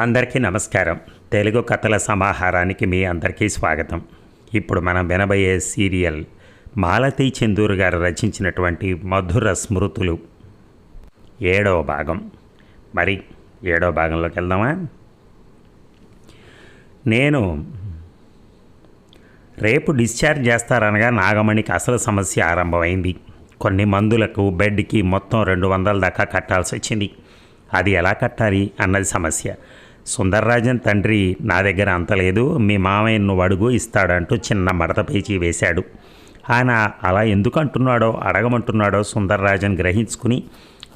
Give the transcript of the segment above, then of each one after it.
అందరికీ నమస్కారం. తెలుగు కథల సమాహారానికి మీ అందరికీ స్వాగతం. ఇప్పుడు మనం వినబోయే సీరియల్ మాలతీ చందూర్ గారు రచించినటువంటి మధుర స్మృతులు. ఏడవ భాగం. మరి ఏడవ భాగంలోకి వెళ్దామా? నేను రేపు డిశ్చార్జ్ చేస్తారనగా నాగమణికి అసలు సమస్య ఆరంభమైంది. కొన్ని మందులకు బెడ్కి మొత్తం రెండు వందల దాకా కట్టాల్సి వచ్చింది అది ఎలా కట్టాలి అన్నది సమస్య. సుందర్రాజన్ తండ్రి నా దగ్గర అంత లేదు మీ మామయ్య నువ్వు అడుగు ఇస్తాడంటూ చిన్న మడత పేచి వేశాడు. ఆయన అలా ఎందుకు అంటున్నాడో అడగమంటున్నాడో సుందర్రాజన్ గ్రహించుకుని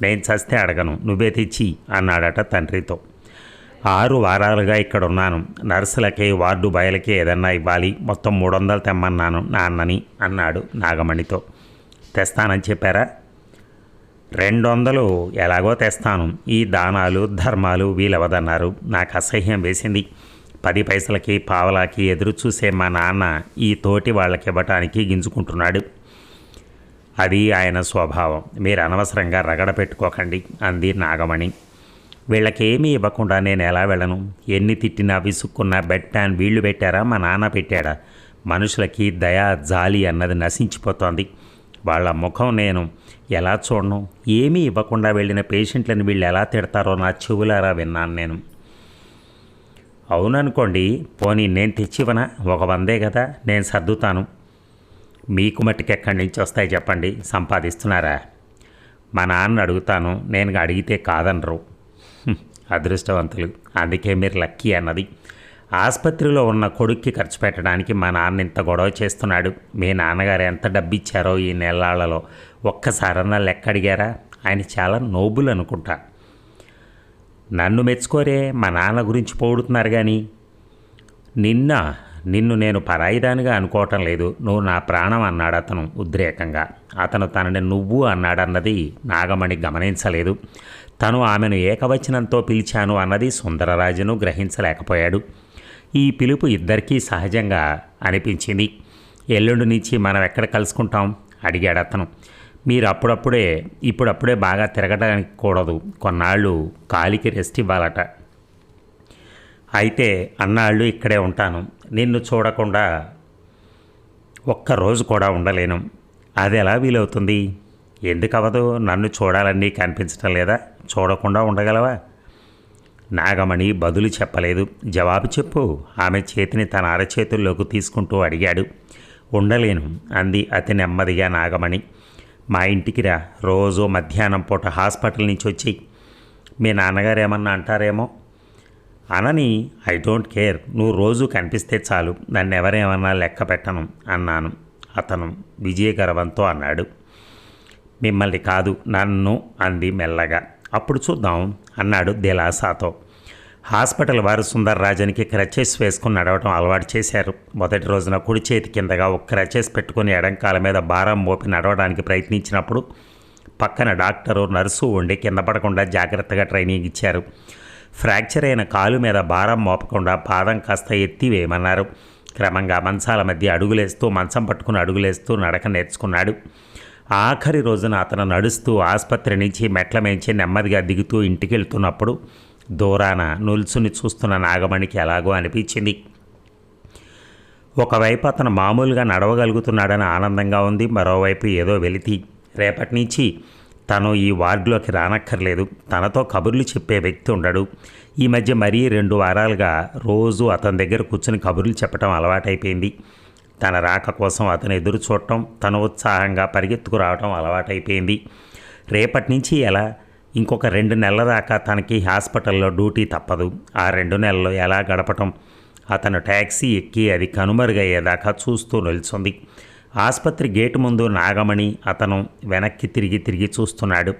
నేను చస్తే అడగను నువ్వే తెచ్చి అన్నాడట తండ్రితో. ఆరు వారాలుగా ఇక్కడ ఉన్నాను నర్సులకి వార్డు బయలకి ఏదన్నా ఇవ్వాలి మొత్తం మూడు వందలు తెమ్మన్నాను నాన్నని అన్నాడు నాగమణితో. తెస్తానని చెప్పారా? రెండు వందలు ఎలాగో తెస్తాను. ఈ దానాలు ధర్మాలు వీలవదన్నారు నాకు అసహ్యం వేసింది. పది పైసలకి పావలాకి ఎదురు చూసే మా నాన్న ఈ తోటి వాళ్ళకి ఇవ్వటానికి గింజుకుంటున్నాడు. అది ఆయన స్వభావం. మీరు అనవసరంగా రగడ పెట్టుకోకండి అంది నాగమణి. వీళ్ళకేమీ ఇవ్వకుండా నేను ఎలా వెళ్ళను? ఎన్ని తిట్టినా విసుక్కున్నా బెడ్ ప్యాన్ వీళ్ళు పెట్టారా? మా నాన్న పెట్టాడా? మనుషులకి దయా జాలి అన్నది నశించిపోతోంది. వాళ్ళ ముఖం నేను ఎలా చూడను? ఏమీ ఇవ్వకుండా వెళ్ళిన పేషెంట్లను వీళ్ళు ఎలా తిడతారో నా చెవులారా విన్నాను నేను. అవుననుకోండి పోనీ నేను తెచ్చివనా ఒక వందే కదా నేను సర్దుతాను. మీకు మట్టుకు ఎక్కడి నుంచి వస్తాయి చెప్పండి సంపాదిస్తున్నారా? మా నాన్న అడుగుతాను నేను అడిగితే కాదనరు. అదృష్టవంతులు అందుకే మీరు లక్కీ అన్నది. ఆసుపత్రిలో ఉన్న కొడుక్కి ఖర్చు పెట్టడానికి మా నాన్న ఇంత గొడవ చేస్తున్నాడు. మీ నాన్నగారు ఎంత డబ్బిచ్చారో ఈ నెలాళ్ళలో ఒక్కసారన్నా లెక్క అడిగారా ఆయన చాలా నోబుల్ అనుకుంటా. నన్ను మెచ్చుకోరే మా నాన్న గురించి పోడుతున్నారు కానీ నిన్న నిన్ను నేను పరాయిదానిగా అనుకోవటం లేదు. నువ్వు నా ప్రాణం అన్నాడు అతను ఉద్రేకంగా. అతను తనని నువ్వు అన్నాడన్నది నాగమణి గమనించలేదు. తను ఆమెను ఏకవచనంతో పిలిచాను అన్నది సుందరరాజును గ్రహించలేకపోయాడు. ఈ పిలుపు ఇద్దరికీ సహజంగా అనిపించింది. ఎల్లుండి నుంచి మనం ఎక్కడ కలుసుకుంటాం? అడిగాడు అతను. మీరు అప్పుడప్పుడే ఇప్పుడప్పుడే బాగా తిరగడానికి కూడదు కొన్నాళ్ళు కాలికి రెస్ట్ ఇవ్వాలట. అయితే అన్నాళ్ళు ఇక్కడే ఉంటాను. నిన్ను చూడకుండా ఒక్కరోజు కూడా ఉండలేను. అది ఎలా వీలవుతుంది? ఎందుకు అవ్వదు నన్ను చూడాలని కనిపించటం లేదా? చూడకుండా ఉండగలవా? నాగమణి బదులు చెప్పలేదు. జవాబు చెప్పు. ఆమె చేతిని తన అరచేతుల్లోకి తీసుకుంటూ అడిగాడు. ఉండలేను అంది అతి నెమ్మదిగా నాగమణి. మా ఇంటికి రా. రోజు మధ్యాహ్నం పూట హాస్పిటల్ నుంచి వచ్చి మీ నాన్నగారు ఏమన్నా అంటారేమో? అనని ఐ డోంట్ కేర్. నువ్వు రోజు కనిపిస్తే చాలు. నన్ను ఎవరేమన్నా లెక్క పెట్టను అన్నాను. అతను విజయగర్వంతో అన్నాడు. మిమ్మల్ని కాదు నన్ను అంది మెల్లగా. అప్పుడు చూద్దాం అన్నాడు దిలాసాతో. హాస్పిటల్ వారు సుందర్ రాజానికి క్రచెస్ వేసుకుని నడవటం అలవాటు చేశారు. మొదటి రోజున కుడి చేతి కిందగా ఒక క్రచెస్ పెట్టుకుని ఎడంకాల మీద భారం మోపి నడవడానికి ప్రయత్నించినప్పుడు పక్కన డాక్టరు నర్సు ఉండి కింద పడకుండా జాగ్రత్తగా ట్రైనింగ్ ఇచ్చారు. ఫ్రాక్చర్ అయిన కాలు మీద భారం మోపకుండా పాదం కాస్త ఎత్తి వేయమన్నారు. క్రమంగా మంచాల మధ్య అడుగులేస్తూ మంచం పట్టుకుని అడుగులేస్తూ నడక నేర్చుకున్నాడు. ఆఖరి రోజున అతను నడుస్తూ ఆసుపత్రి నుంచి మెట్ల మేంచి నెమ్మదిగా దిగుతూ ఇంటికి వెళ్తున్నప్పుడు దూరాన నుల్సుని చూస్తున్న నాగమణికి ఎలాగో అనిపించింది. ఒకవైపు అతను మామూలుగా నడవగలుగుతున్నాడని ఆనందంగా ఉంది మరోవైపు ఏదో వెలితి. రేపటి నుంచి తను ఈ వార్డులోకి రానక్కర్లేదు. తనతో కబుర్లు చెప్పే వ్యక్తి ఉండడు. ఈ మధ్య మరీ రెండు వారాలుగా రోజు అతని దగ్గర కూర్చుని కబుర్లు చెప్పడం అలవాటైపోయింది. తన రాక కోసం అతను ఎదురు చూడటం తను ఉత్సాహంగా పరిగెత్తుకు రావటం అలవాటైపోయింది. రేపటి నుంచి ఎలా? ఇంకొక రెండు నెలల దాకా తనకి హాస్పిటల్లో డ్యూటీ తప్పదు. ఆ రెండు నెలల్లో ఎలా గడపటం? అతను ట్యాక్సీ ఎక్కి అది కనుమరుగయ్యేదాకా చూస్తూ నిల్చుంది. ఆసుపత్రి గేటు ముందు నాగమణి అతను వెనక్కి తిరిగి తిరిగి చూస్తున్నాడు.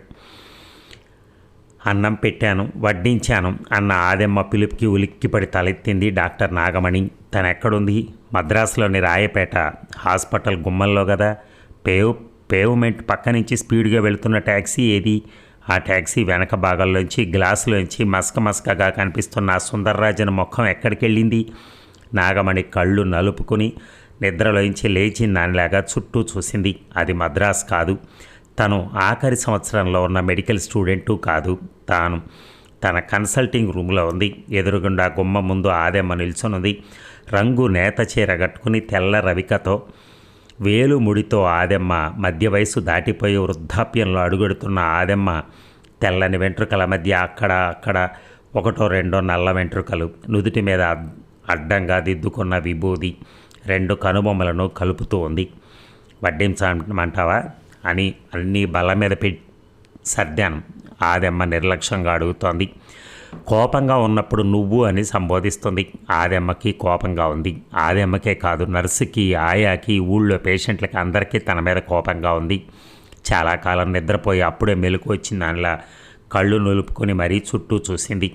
అన్నం పెట్టాను వడ్డించాను అన్న ఆదెమ్మ పిలుపుకి ఉలిక్కిపడి తలెత్తింది డాక్టర్ నాగమణి. తనెక్కడుంది? మద్రాసులోని రాయపేట హాస్పిటల్ గుమ్మల్లో కదా పేవ్ పేవ్మెంట్ పక్క నుంచి స్పీడ్గా వెళుతున్న ట్యాక్సీ ఏది? ఆ ట్యాక్సీ వెనక భాగంలోంచి గ్లాసులోంచి మస్క మస్కగా కనిపిస్తున్న ఆ సుందర్రాజన్ ముఖం ఎక్కడికి వెళ్ళింది నాగమణి కళ్ళు నలుపుకుని నిద్రలోంచి లేచి దానిలాగా చుట్టూ చూసింది. అది మద్రాస్ కాదు. తను ఆఖరి సంవత్సరంలో ఉన్న మెడికల్ స్టూడెంటు కాదు తాను. తన కన్సల్టింగ్ రూమ్లో ఉంది. ఎదురుగుండా గుమ్మ ముందు ఆదెమ్మ నిల్చున్నది రంగు నేత చీర కట్టుకుని తెల్ల రవికతో వేలు ముడితో ఆదెమ్మ మధ్య వయసు దాటిపోయి వృద్ధాప్యంలో అడుగెడుతున్న ఆదెమ్మ తెల్లని వెంట్రుకల మధ్య అక్కడ అక్కడ ఒకటో రెండో నల్ల వెంట్రుకలు నుదుటి మీద అడ్డంగా దిద్దుకున్న విభూది రెండు కనుబొమ్మలను కలుపుతూ ఉంది. వడ్డించమంటావా? అని అన్నీ బల్ల మీద పెట్టి సర్దాను. ఆదెమ్మ నిర్లక్ష్యంగా అడుగుతోంది. కోపంగా ఉన్నప్పుడు నువ్వు అని సంబోధిస్తుంది. ఆదమ్మకి కోపంగా ఉంది. ఆదమ్మకే కాదు నర్సుకి ఆయాకి ఊళ్ళో పేషెంట్లకి అందరికీ తన మీద కోపంగా ఉంది. చాలా కాలం నిద్రపోయి అప్పుడే మెలకు వచ్చింది దానిలా కళ్ళు నులుపుకొని మరీ చుట్టూ చూసింది.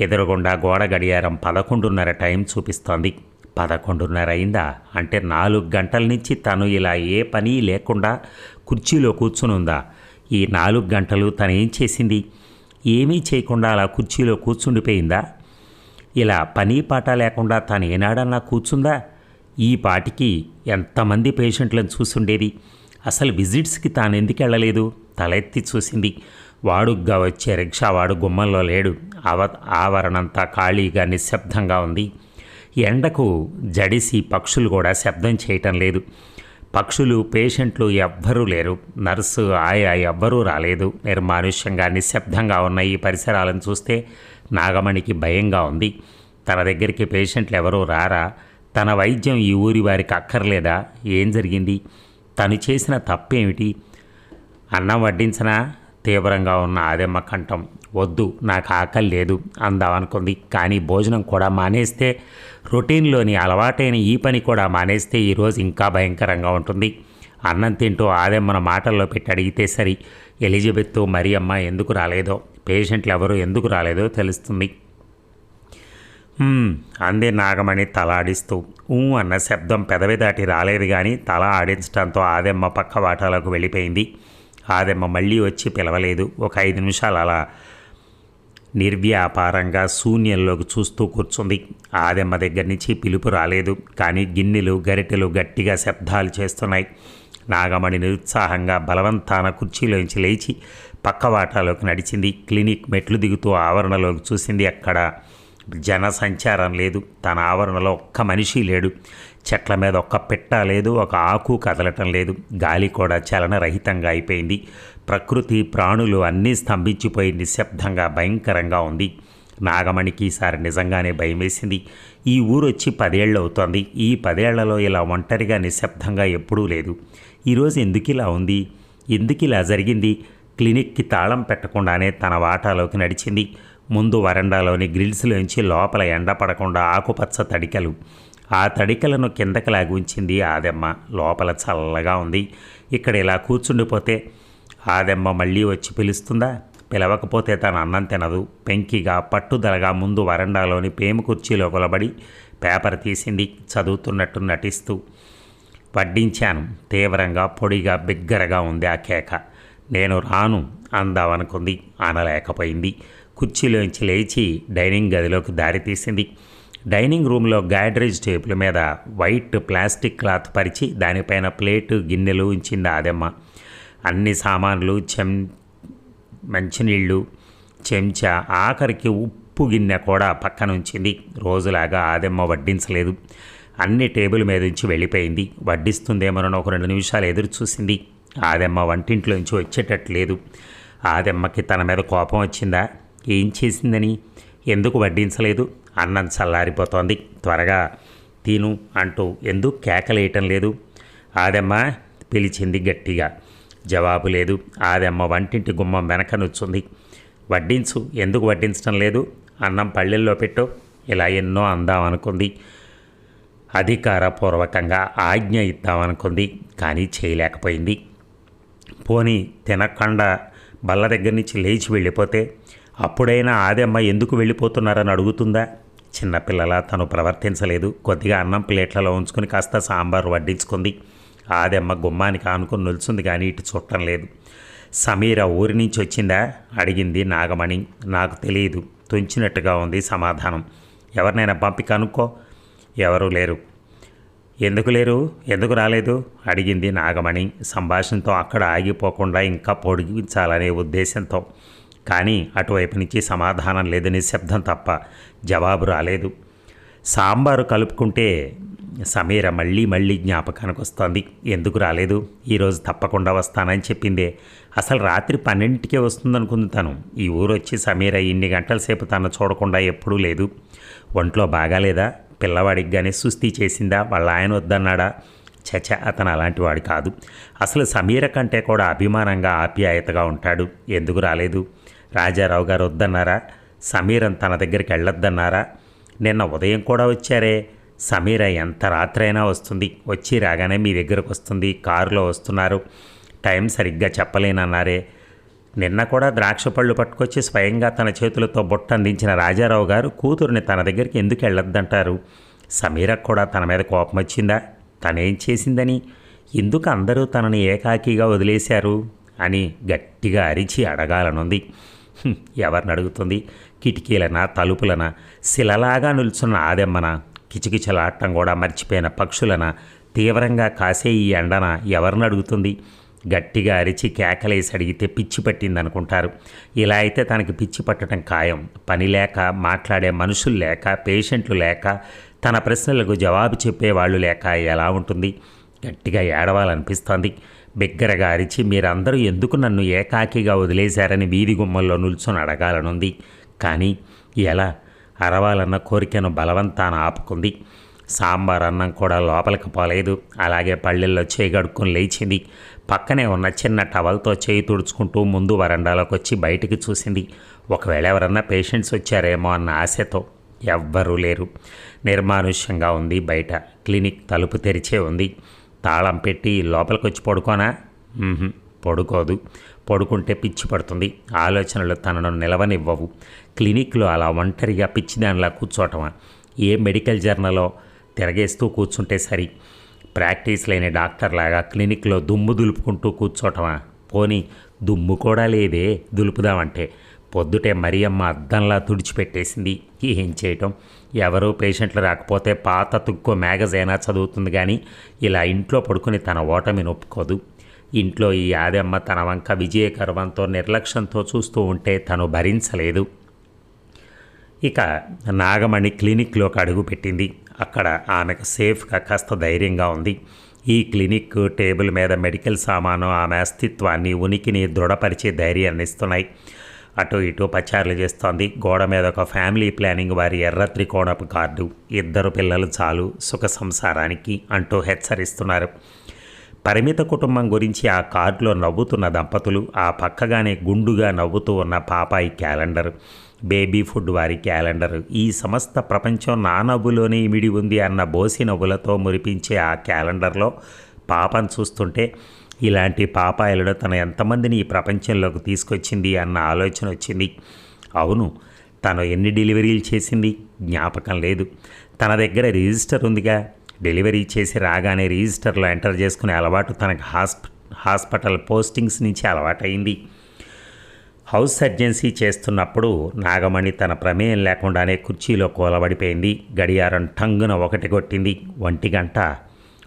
ఎదురుగుండా గోడ గడియారం పదకొండున్నర టైం చూపిస్తోంది. పదకొండున్నర అయిందా? అంటే నాలుగు గంటల నుంచి తను ఇలా ఏ పని లేకుండా కుర్చీలో కూర్చునుందా? ఈ నాలుగు గంటలు తను ఏం చేసింది? ఏమీ చేయకుండా అలా కుర్చీలో కూర్చుండిపోయిందా? ఇలా పని పాట లేకుండా తాను ఏనాడన్నా కూర్చుందా? ఈ పాటికి ఎంతమంది పేషెంట్లను చూసుండేది? అసలు విజిట్స్కి తాను ఎందుకు వెళ్ళలేదు? తలెత్తి చూసింది. వాడుగ్గా వచ్చే రిక్షావాడు గుమ్మంలో లేడు. ఆవ ఆవరణంతా ఖాళీగా నిశ్శబ్దంగా ఉంది. ఎండకు జడిసి పక్షులు కూడా శబ్దం చేయటం లేదు. పక్షులు పేషెంట్లు ఎవ్వరూ లేరు. నర్సు ఆయా ఎవ్వరూ రాలేదు. నిర్మానుష్యంగా నిశ్శబ్దంగా ఉన్న ఈ పరిసరాలను చూస్తే నాగమణికి భయంగా ఉంది. తన దగ్గరికి పేషెంట్లు ఎవరూ రారా? తన వైద్యం ఈ ఊరి వారికి అక్కర్లేదా? ఏం జరిగింది? తను చేసిన తప్పేమిటి? అన్నం వడ్డించినా? తీవ్రంగా ఉన్న ఆదెమ్మ కంఠం. వద్దు నాకు ఆకలి లేదు అందామనుకుంది. కానీ భోజనం కూడా మానేస్తే రొటీన్లోని అలవాటైన ఈ పని కూడా మానేస్తే ఈరోజు ఇంకా భయంకరంగా ఉంటుంది. అన్నం తింటూ ఆదెమ్మన మాటల్లో పెట్టి అడిగితే సరి ఎలిజబెత్ మరియమ్మ ఎందుకు రాలేదో పేషెంట్లు ఎవరు ఎందుకు రాలేదో తెలుస్తుంది. అందే నాగమణి తల ఆడిస్తూ ఊ అన్న శబ్దం పెదవి దాటి రాలేదు కానీ తల ఆడించడంతో ఆదెమ్మ పక్క వాటాలకు వెళ్ళిపోయింది. ఆదెమ్మ మళ్ళీ వచ్చి పిలవలేదు. ఒక ఐదు నిమిషాలు అలా నిర్వ్యాపారంగా శూన్యంలోకి చూస్తూ కూర్చుంది. ఆదెమ్మ దగ్గర నుంచి పిలుపు రాలేదు. కానీ గిన్నెలు గరిటెలు గట్టిగా శబ్దాలు చేస్తున్నాయి. నాగమణి నిరుత్సాహంగా బలవంతాన కుర్చీలోంచి లేచి పక్కవాటాలోకి నడిచింది. క్లినిక్ మెట్లు దిగుతూ ఆవరణలోకి చూసింది అక్కడ జనసంచారం లేదు. తన ఆవరణలో ఒక్క మనిషి లేడు. చెట్ల మీద ఒక్క పిట్ట లేదు ఒక ఆకు కదలటం లేదు. గాలి కూడా చలనరహితంగా అయిపోయింది. ప్రకృతి ప్రాణులు అన్నీ స్తంభించిపోయి నిశ్శబ్దంగా భయంకరంగా ఉంది. నాగమణికి ఈసారి నిజంగానే భయం వేసింది. ఈ ఊరొచ్చి పదేళ్ళు అవుతోంది. ఈ పదేళ్ళలో ఇలా ఒంటరిగా నిశ్శబ్దంగా ఎప్పుడూ లేదు. ఈరోజు ఎందుకు ఇలా ఉంది? ఎందుకు ఇలా జరిగింది? క్లినిక్కి తాళం పెట్టకుండానే తన వాటాలోకి నడిచింది. ముందు వరండాలోని గ్రిల్స్లోంచి లోపల ఎండ పడకుండా ఆకుపచ్చ తడికలు ఆ తడికలను కిందకి లాగుంచింది ఆదెమ్మ. లోపల చల్లగా ఉంది. ఇక్కడ ఇలా కూర్చుండిపోతే ఆదెమ్మ మళ్ళీ వచ్చి పిలుస్తుందా? పిలవకపోతే తన అన్నం తినదు. పెంకిగా పట్టుదలగా ముందు వరండాలోని పేము కుర్చీలో కొలబడి పేపర్ తీసింది. చదువుతున్నట్టు నటిస్తూ వడ్డించాను. తీవ్రంగా పొడిగా బిగ్గరగా ఉంది ఆ కేక. నేను రాను అందామనుకుంది. అనలేకపోయింది కుర్చీలోంచి లేచి డైనింగ్ గదిలోకి దారి తీసింది. డైనింగ్ రూమ్లో గ్యాడ్రేజ్ టేబుల్ మీద వైట్ ప్లాస్టిక్ క్లాత్ పరిచి దానిపైన ప్లేటు గిన్నెలు ఉంచింది ఆదమ్మ. అన్ని సామాన్లు చెం మంచినీళ్ళు చెంచా ఆఖరికి ఉప్పు గిన్నె కూడా పక్కన ఉంచింది రోజులాగా ఆదమ్మ వడ్డించలేదు. అన్ని టేబుల్ మీద నుంచి వెళ్ళిపోయింది. వడ్డిస్తుందేమోనని ఒక రెండు నిమిషాలు ఎదురు చూసింది. ఆదమ్మ వంటింట్లోంచి వచ్చేటట్లేదు. ఆదమ్మకి తన మీద కోపం వచ్చిందా? ఏం చేసిందని? ఎందుకు వడ్డించలేదు? అన్నం చల్లారిపోతోంది. త్వరగా తిను అంటూ ఎందుకు కేకలేయటం లేదు. ఆదమ్మ పిలిచింది గట్టిగా. జవాబు లేదు. ఆదమ్మ వంటింటి గుమ్మం వెనక నుంచుంది. వడ్డించు. ఎందుకు వడ్డించడం లేదు? అన్నం పళ్ళెల్లో పెట్టు. ఇలా ఎన్నో అందామనుకుంది. అధికారపూర్వకంగా ఆజ్ఞ ఇద్దామనుకుంది. కానీ చేయలేకపోయింది. పోనీ తినకుండా బల్ల దగ్గర నుంచి లేచి వెళ్ళిపోతే అప్పుడైనా ఆదమ్మ ఎందుకు వెళ్ళిపోతున్నారని అడుగుతుందా? చిన్నపిల్లల తను ప్రవర్తించలేదు. కొద్దిగా అన్నం ప్లేట్లలో ఉంచుకొని కాస్త సాంబార్ వడ్డించుకుంది. ఆదెమ్మ గుమ్మానికి ఆనుకుని నిల్చుంది కానీ ఇటు చుట్టం లేదు. సమీర ఊరి నుంచి వచ్చిందా? అడిగింది నాగమణి. నాకు తెలియదు తుంచినట్టుగా ఉంది సమాధానం. ఎవరినైనా పంపి కనుక్కో. ఎవరూ లేరు. ఎందుకు లేరు? ఎందుకు రాలేదు? అడిగింది నాగమణి. సంభాషణతో అక్కడ ఆగిపోకుండా ఇంకా పొడిగించాలనే ఉద్దేశంతో. కానీ అటువైపు నుంచి సమాధానం లేదని శబ్దం తప్ప జవాబు రాలేదు. సాంబారు కలుపుకుంటే సమీర మళ్ళీ మళ్ళీ జ్ఞాపకానికి వస్తోంది. ఎందుకు రాలేదు? ఈరోజు తప్పకుండా వస్తానని చెప్పిందే. అసలు రాత్రి పన్నెండింటికే వస్తుందనుకుంది తను. ఈ ఊరు వచ్చి సమీర ఇన్ని గంటల సేపు తను చూడకుండా ఎప్పుడూ లేదు. ఒంట్లో బాగాలేదా? పిల్లవాడికి కానీ సుస్థి చేసిందా? వాళ్ళ ఆయన వద్దన్నాడా? చచ అతను అలాంటి వాడు కాదు. అసలు సమీర కంటే కూడా అభిమానంగా ఆప్యాయతగా ఉంటాడు. ఎందుకు రాలేదు? రాజారావు గారు వద్దన్నారా? సమీరం తన దగ్గరికి వెళ్ళొద్దన్నారా? నిన్న ఉదయం కూడా వచ్చారే. సమీర ఎంత రాత్రైనా వస్తుంది. వచ్చి రాగానే మీ దగ్గరకు వస్తుంది. కారులో వస్తున్నారు. టైం సరిగ్గా చెప్పలేనన్నారే. నిన్న కూడా ద్రాక్ష పళ్ళు పట్టుకొచ్చి స్వయంగా తన చేతులతో బొట్ట అందించిన రాజారావు గారు కూతురుని తన దగ్గరికి ఎందుకు వెళ్ళొద్దంటారు? సమీరకు కూడా తన మీద కోపం వచ్చిందా? తనేం చేసిందని? ఎందుకు అందరూ తనని ఏకాకిగా వదిలేశారు? అని గట్టిగా అరిచి అడగాలనుంది. ఎవరిని అడుగుతుంది కిటికీలనా తలుపులనా? శిలలాగా నిల్చున్న ఆదెమ్మన? కిచకిచలాడటం కూడా మర్చిపోయిన పక్షులన? తీవ్రంగా కాసే ఈ ఎండన? ఎవరిని అడుగుతుంది గట్టిగా అరిచి కేకలేసి అడిగితే పిచ్చి పట్టిందనుకుంటారు. ఇలా అయితే తనకి పిచ్చి పట్టడం ఖాయం. పని లేక మాట్లాడే మనుషులు లేక పేషెంట్లు లేక తన ప్రశ్నలకు జవాబు చెప్పేవాళ్ళు లేక ఎలా ఉంటుంది? గట్టిగా ఏడవాలనిపిస్తోంది. బిగ్గరగా అరిచి మీరందరూ ఎందుకు నన్ను ఏకాకిగా వదిలేశారని వీధి గుమ్మల్లో నిల్చొని అడగాలనుంది. కానీ ఎలా? అరవాలన్న కోరికను బలవంతాన ఆపుకుంది. సాంబార్ అన్నం కూడా లోపలికి పోలేదు. అలాగే పళ్ళెల్లో చేయగడుక్కుని లేచింది. పక్కనే ఉన్న చిన్న టవల్తో చేయి తుడుచుకుంటూ ముందు వరండాలోకి వచ్చి బయటికి చూసింది. ఒకవేళ ఎవరన్నా పేషెంట్స్ వచ్చారేమో అన్న ఆశతో ఎవ్వరూ లేరు. నిర్మానుష్యంగా ఉంది బయట. క్లినిక్ తలుపు తెరిచే ఉంది. తాళం పెట్టి లోపలికి వచ్చి పడుకోనా పడుకోదు. పడుకుంటే పిచ్చి పడుతుంది. ఆలోచనలు తనను నిలవనివ్వవు. క్లినిక్లో అలా ఒంటరిగా పిచ్చిదానిలా కూర్చోటమా? ఏ మెడికల్ జర్నలో తిరగేస్తూ కూర్చుంటే సరి? ప్రాక్టీస్ లేని డాక్టర్లాగా క్లినిక్లో దుమ్ము దులుపుకుంటూ కూర్చోటమా? పోనీ దుమ్ము కూడా లేదే దులుపుదామంటే. పొద్దుటే మరియమ్మ అద్దంలా తుడిచిపెట్టేసింది. ఏం చేయటం? ఎవరూ పేషెంట్లు రాకపోతే పాత తుక్కో మ్యాగజైనా చదువుతుంది కానీ ఇలా ఇంట్లో పడుకుని తన ఓటమి నొప్పుకోదు. ఇంట్లో ఈ ఆదమ్మ తన వంక విజయగర్వంతో నిర్లక్ష్యంతో చూస్తూ ఉంటే తను భరించలేదు. ఇక నాగమణి క్లినిక్లోకి అడుగుపెట్టింది అక్కడ ఆమెకు సేఫ్గా కాస్త ధైర్యంగా ఉంది. ఈ క్లినిక్ టేబుల్ మీద మెడికల్ సామాను ఆమె అస్తిత్వాన్ని ఉనికిని దృఢపరిచే ధైర్యాన్ని ఇస్తున్నాయి. అటు ఇటు పచారులు చేస్తోంది. గోడ మీద ఒక ఫ్యామిలీ ప్లానింగ్ వారి ఎర్ర త్రికోణపు కార్డు ఇద్దరు పిల్లలు చాలు సుఖ సంసారానికి అంటూ హెచ్చరిస్తున్నారు. పరిమిత కుటుంబం గురించి ఆ కార్డులో నవ్వుతున్న దంపతులు ఆ పక్కగానే గుండుగా నవ్వుతూ ఉన్న పాపాయి క్యాలెండర్ బేబీ ఫుడ్ వారి క్యాలెండర్. ఈ సమస్త ప్రపంచం నా నవ్వులోనే ఇమిడి ఉంది అన్న బోసి నవ్వులతో మురిపించే ఆ క్యాలెండర్లో పాపను చూస్తుంటే ఇలాంటి పాపాయలను తన ఎంతమందిని ఈ ప్రపంచంలోకి తీసుకొచ్చింది అన్న ఆలోచన వచ్చింది. అవును తను ఎన్ని డెలివరీలు చేసింది జ్ఞాపకం లేదు. తన దగ్గర రిజిస్టర్ ఉందిగా. డెలివరీ చేసి రాగానే రిజిస్టర్లో ఎంటర్ చేసుకునే అలవాటు తనకు హాస్ప హాస్పిటల్ పోస్టింగ్స్ నుంచి అలవాటైంది హౌస్ సర్జెన్సీ చేస్తున్నప్పుడు నాగమణి తన ప్రమేయం లేకుండానే కుర్చీలో కూలబడిపోయింది. గడియారం టంగున ఒకటి కొట్టింది. ఒంటి గంట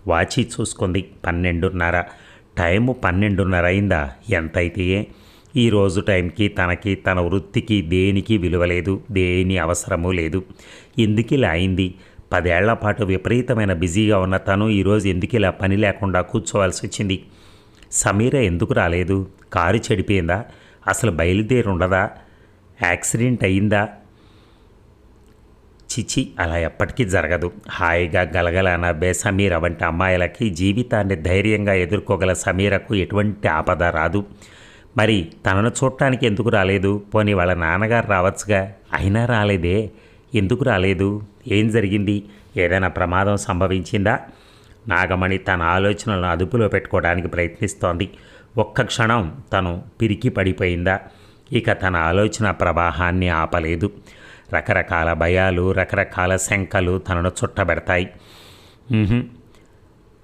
వాచి చూసుకుంది. పన్నెండున్నర. టైము పన్నెండున్నర అయిందా? ఎంతైతే? ఈ రోజు టైంకి తనకి తన వృత్తికి దేనికి విలువ లేదు దేని అవసరమూ లేదు. ఎందుకు ఇలా అయింది? పదేళ్ళ పాటు విపరీతమైన బిజీగా ఉన్న తను ఈరోజు ఎందుకు ఇలా పని లేకుండా కూర్చోవాల్సి వచ్చింది? సమీర ఎందుకు రాలేదు? కారు చెడిపోయిందా? అసలు బయలుదేరి ఉండదా? యాక్సిడెంట్ అయిందా? చిచి అలా ఎప్పటికీ జరగదు. హాయిగా గలగల నవ్వే సమీర వంటి అమ్మాయిలకి జీవితాన్ని ధైర్యంగా ఎదుర్కోగల సమీరకు ఎటువంటి ఆపద రాదు. మరి తనను చూడటానికి ఎందుకు రాలేదు? పోనీ వాళ్ళ నాన్నగారు రావచ్చుగా? అయినా రాలేదే. ఎందుకు రాలేదు? ఏం జరిగింది? ఏదైనా ప్రమాదం సంభవించిందా? నాగమణి తన ఆలోచనలను అదుపులో పెట్టుకోవడానికి ప్రయత్నిస్తోంది. ఒక్క క్షణం తను పిరికి పడిపోయిందా? ఇక తన ఆలోచన ప్రవాహాన్ని ఆపలేదు. రకరకాల భయాలు రకరకాల శంకలు తనను చుట్టబెడతాయి.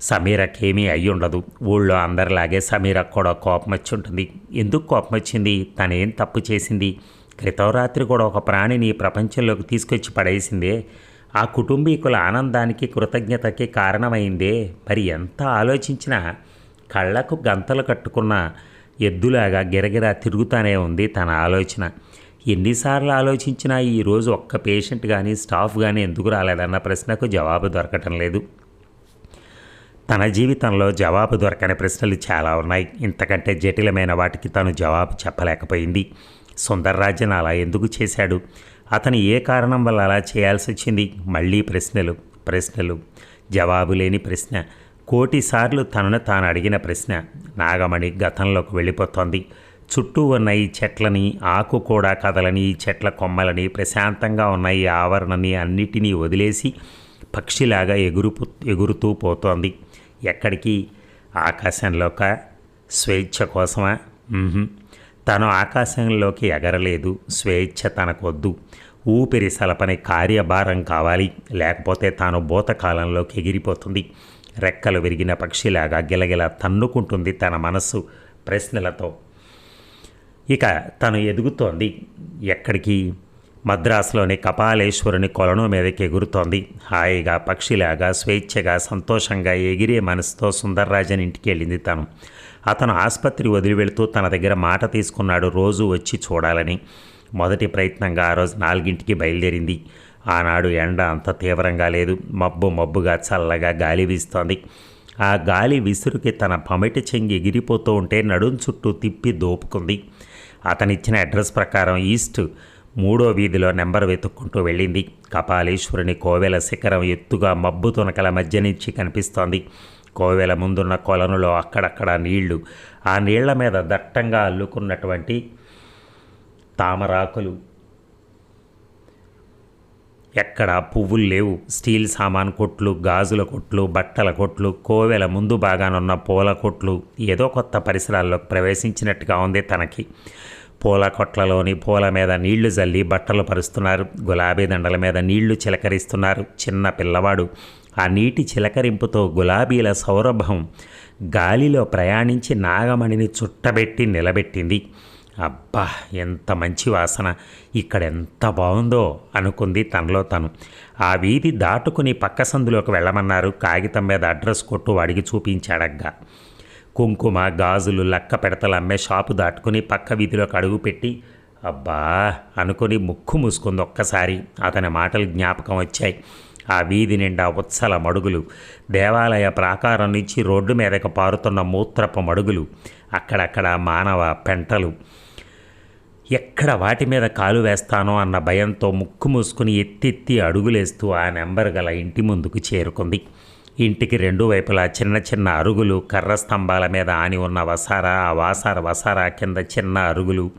సమీరకేమీ అయ్యుండదు. ఉండదు ఊళ్ళో అందరిలాగే సమీరకు కూడా కోపం వచ్చి ఉంటుంది ఎందుకు కోపం వచ్చింది తనేం తప్పు చేసింది? క్రితం రాత్రి కూడా ఒక ప్రాణిని ప్రపంచంలోకి తీసుకొచ్చి పడేసిందే. ఆ కుటుంబీకుల ఆనందానికి కృతజ్ఞతకి కారణమైందే. మరి ఎంత ఆలోచించినా కళ్ళకు గంతలు కట్టుకున్న ఎద్దులాగా గిరగిరా తిరుగుతానే ఉంది తన ఆలోచన. ఎన్నిసార్లు ఆలోచించినా ఈరోజు ఒక్క పేషెంట్ కానీ స్టాఫ్ కానీ ఎందుకు రాలేదన్న ప్రశ్నకు జవాబు దొరకటం లేదు. తన జీవితంలో జవాబు దొరకని ప్రశ్నలు చాలా ఉన్నాయి. ఇంతకంటే జటిలమైన వాటికి తను జవాబు చెప్పలేకపోయింది. సుందర్రాజన్ అలా ఎందుకు చేశాడు? అతను ఏ కారణం వల్ల అలా చేయాల్సి వచ్చింది? మళ్ళీ ప్రశ్నలు ప్రశ్నలు. జవాబు లేని ప్రశ్న. కోటిసార్లు తనను తాను అడిగిన ప్రశ్న. నాగమణి గతంలోకి వెళ్ళిపోతోంది. చుట్టూ ఉన్న ఈ చెట్లని ఆకు కూడా కదలని ఈ చెట్ల కొమ్మలని ప్రశాంతంగా ఉన్న ఈ ఆవరణని అన్నిటినీ వదిలేసి పక్షిలాగా ఎగురుపు ఎగురుతూ పోతోంది. ఎక్కడికి? ఆకాశంలోక? స్వేచ్ఛ కోసమా? తను ఆకాశంలోకి ఎగరలేదు. స్వేచ్ఛ తనకొద్దు. ఊపిరి సలపని కార్యభారం కావాలి. లేకపోతే తాను భూతకాలంలోకి ఎగిరిపోతుంది. రెక్కలు విరిగిన పక్షిలాగా గిలగిల తన్నుకుంటుంది తన మనస్సు ప్రశ్నలతో. ఇక తను ఎదుగుతోంది. ఎక్కడికి? మద్రాసులోని కపాలేశ్వరుని కొలను మీదకి ఎగురుతోంది. హాయిగా పక్షిలాగా స్వేచ్ఛగా సంతోషంగా ఎగిరే మనసుతో సుందర్రాజన్ ఇంటికి వెళ్ళింది తను. అతను ఆసుపత్రి వదిలి వెళుతూ తన దగ్గర మాట తీసుకున్నాడు. రోజు వచ్చి చూడాలని. మొదటి ప్రయత్నంగా ఆ రోజు నాలుగింటికి బయలుదేరింది. ఆనాడు ఎండ అంత తీవ్రంగా లేదు. మబ్బు మబ్బుగా చల్లగా గాలి వీస్తోంది. ఆ గాలి విసురుకి తన పమిటి చెంగి ఎగిరిపోతూ ఉంటే నడుం చుట్టూ తిప్పి దోపుకుంది. అతనిచ్చిన అడ్రస్ ప్రకారం ఈస్ట్ మూడో వీధిలో నెంబర్ వెతుక్కుంటూ వెళ్ళింది. కపాలీశ్వరుని కోవెల శిఖరం ఎత్తుగా మబ్బు తునకల మధ్య నుంచి కనిపిస్తోంది. కోవెల ముందున్న కొలనులో అక్కడక్కడ నీళ్ళు ఆ నీళ్ళ మీద దట్టంగా అల్లుకున్నటువంటి తామరాకులు. ఎక్కడ పువ్వులు లేవు. స్టీల్ సామాన్ కొట్లు గాజుల కొట్లు బట్టల కొట్లు కోవెల ముందు బాగానున్న పూల కొట్లు. ఏదో కొత్త పరిసరాల్లోకి ప్రవేశించినట్టుగా ఉంది తనకి. పూల కొట్లలోని పూల మీద నీళ్ళు జల్లి బట్టలు పరుస్తున్నారు. గులాబీ దండల మీద నీళ్ళు చిలకరిస్తున్నారు. చిన్న పిల్లవాడు. ఆ నీటి చిలకరింపుతో గులాబీల సౌరభం గాలిలో ప్రయాణించి నాగమణిని చుట్టబెట్టి నిలబెట్టింది. అబ్బా ఎంత మంచి వాసన. ఇక్కడ ఎంత బాగుందో అనుకుంది తనలో తను. ఆ వీధి దాటుకుని పక్క సందులోకి వెళ్ళమన్నారు. కాగితం మీద అడ్రస్ కొట్టు అడిగి చూపించాడగ్గా. కుంకుమ గాజులు లక్క పెడతలు అమ్మే షాపు దాటుకుని పక్క వీధిలోకి అడుగుపెట్టి అబ్బా అనుకుని ముక్కు మూసుకుంది ఒక్కసారి. అతని మాటలు జ్ఞాపకం వచ్చాయి. ఆ వీధి నిండా ఉత్సల మడుగులు దేవాలయ ప్రాకారం నుంచి రోడ్డు మీదకు పారుతున్న మూత్రపు మడుగులు అక్కడక్కడ మానవ పెంటలు. ఎక్కడ వాటి మీద కాలు వేస్తానో అన్న భయంతో ముక్కు మూసుకుని ఎత్తెత్తి అడుగులేస్తూ ఆ నెంబర్ గల ఇంటి ముందుకు చేరుకుంది. ఇంటికి రెండు వైపులా చిన్న చిన్న అరుగులు కర్ర స్తంభాల మీద ఆని ఉన్న వసారా ఆ వాసార వసారా కింద చిన్న అరుగులు.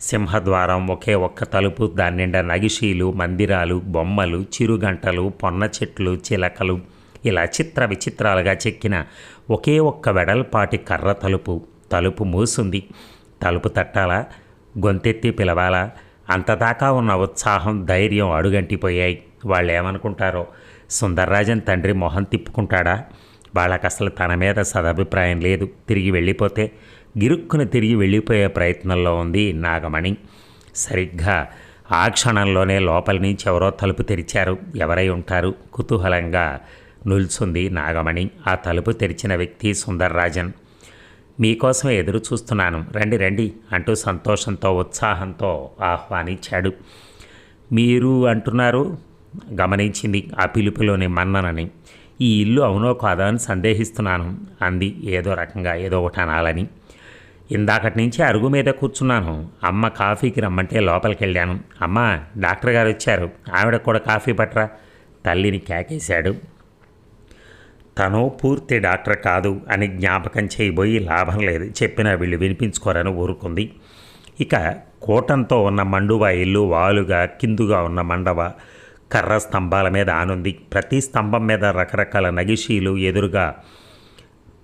సింహద్వారం ఒకే ఒక్క తలుపు దాని నిండా నగిషీలు మందిరాలు బొమ్మలు చిరుగంటలు పొన్న చెట్లు చిలకలు. ఇలా చిత్ర విచిత్రాలుగా చెక్కిన ఒకే ఒక్క వెడల్పాటి కర్ర తలుపు. తలుపు మూసుంది. తలుపు తట్టాలా? గొంతెత్తి పిలవాలా? అంతదాకా ఉన్న ఉత్సాహం ధైర్యం అడుగంటిపోయాయి. వాళ్ళు ఏమనుకుంటారో సుందర్రాజన్ తండ్రి మొహం తిప్పుకుంటాడా? వాళ్ళకి అసలు తన మీద సదభిప్రాయం లేదు. తిరిగి వెళ్ళిపోతే గిరుక్కున తిరిగి వెళ్ళిపోయే ప్రయత్నంలో ఉంది నాగమణి. సరిగ్గా ఆ క్షణంలోనే లోపల నుంచి ఎవరో తలుపు తెరిచారు. ఎవరై ఉంటారు? కుతూహలంగా నిల్చుంది నాగమణి. ఆ తలుపు తెరిచిన వ్యక్తి సుందర్రాజన్. మీకోసం ఎదురు చూస్తున్నాను. రండి రండి అంటూ సంతోషంతో ఉత్సాహంతో ఆహ్వానించాడు. మీరు అంటున్నారు? గమనించింది ఆ పిలుపులోని మన్ననని. ఈ ఇల్లు అవునో కాదా అని సందేహిస్తున్నాను అంది ఏదో రకంగా ఏదో ఒకటి అనాలని. ఇందాకటి నుంచి అరుగు మీద కూర్చున్నాను. అమ్మ కాఫీకి రమ్మంటే లోపలికి వెళ్ళాను అమ్మ డాక్టర్ గారు వచ్చారు. ఆవిడ కూడా కాఫీ పట్రా. తల్లిని కేకేశాడు. తను పూర్తి డాక్టర్ కాదు అని జ్ఞాపకం చేయబోయి లాభం లేదు. చెప్పిన వీళ్ళు వినిపించుకోరని ఊరుకుంది. ఇక కూటంతో ఉన్న మండువ ఇల్లు వాలుగా కిందుగా ఉన్న మండవ కర్ర స్తంభాల మీద ఆనుంది. ప్రతి స్తంభం మీద రకరకాల నగిషీలు ఎదురుగా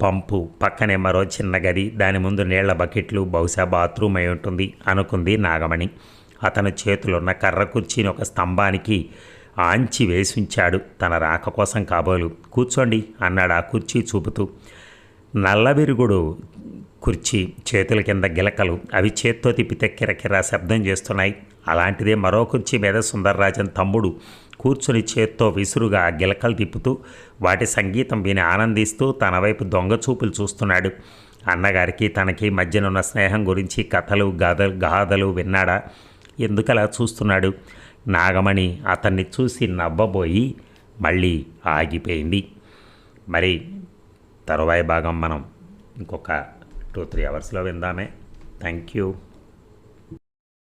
పంపు పక్కనే మరో చిన్న గది. దాని ముందు నీళ్ళ బకెట్లు బహుశా బాత్రూమ్ అయి ఉంటుంది అనుకుంది నాగమణి. అతను చేతులున్న కర్ర కుర్చీని ఒక స్తంభానికి ఆంచి వేసుంచాడు. తన రాక కోసం కాబోలు కూర్చోండి అన్నాడు ఆ కుర్చీ చూపుతూ. నల్లవిరుగుడు కుర్చీ చేతుల కింద గిలకలు. అవి చేత్తో తిప్పితే కిరకిరా శబ్దం చేస్తున్నాయి. అలాంటిదే మరో కుర్చీ మీద సుందర్రాజన్ తమ్ముడు కూర్చుని చేత్తో విసురుగా గిలకలు తిప్పుతూ వాటి సంగీతం విని ఆనందిస్తూ తన వైపు దొంగ చూపులు చూస్తున్నాడు. అన్నగారికి తనకి మధ్యనున్న స్నేహం గురించి కథలు గాథలు గాథలు విన్నాడా? ఎందుకలా చూస్తున్నాడు? నాగమణి అతన్ని చూసి నవ్వబోయి మళ్ళీ ఆగిపోయింది. మరి తరువాయి భాగం మనం ఇంకొక టూ త్రీ అవర్స్లో విందామే. Thank you